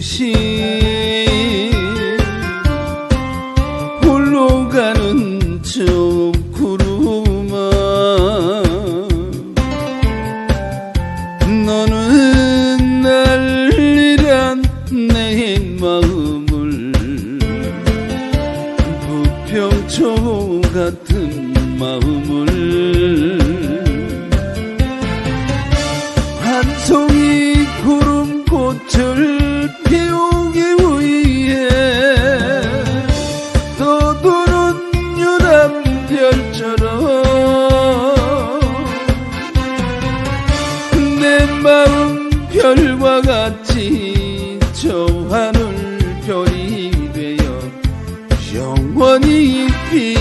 없이 홀로 가는 저 구름아 너는 날이란 내 마음을 부평초 같은 마음을 한 송이 구름 꽃을 별처럼 내 마음 별과 같이 저 하늘 별이 되어 영원히 빛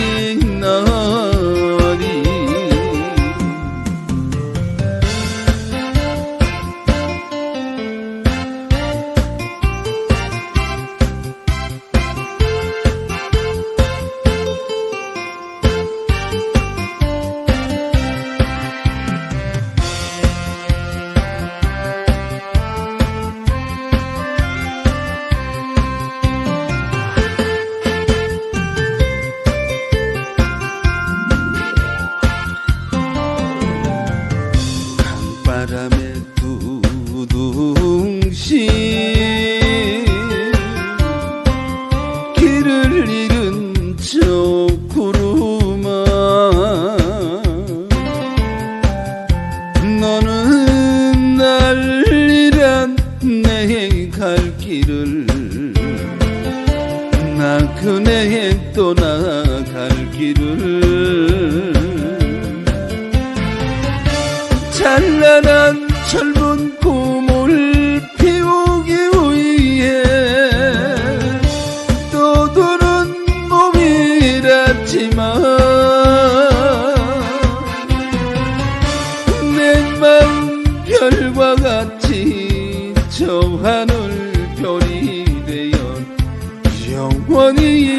길을 잃은 저 구름아 너는 날리란 내 갈 길을 나 그네 떠나갈 길을 하늘 별이 되어 영원히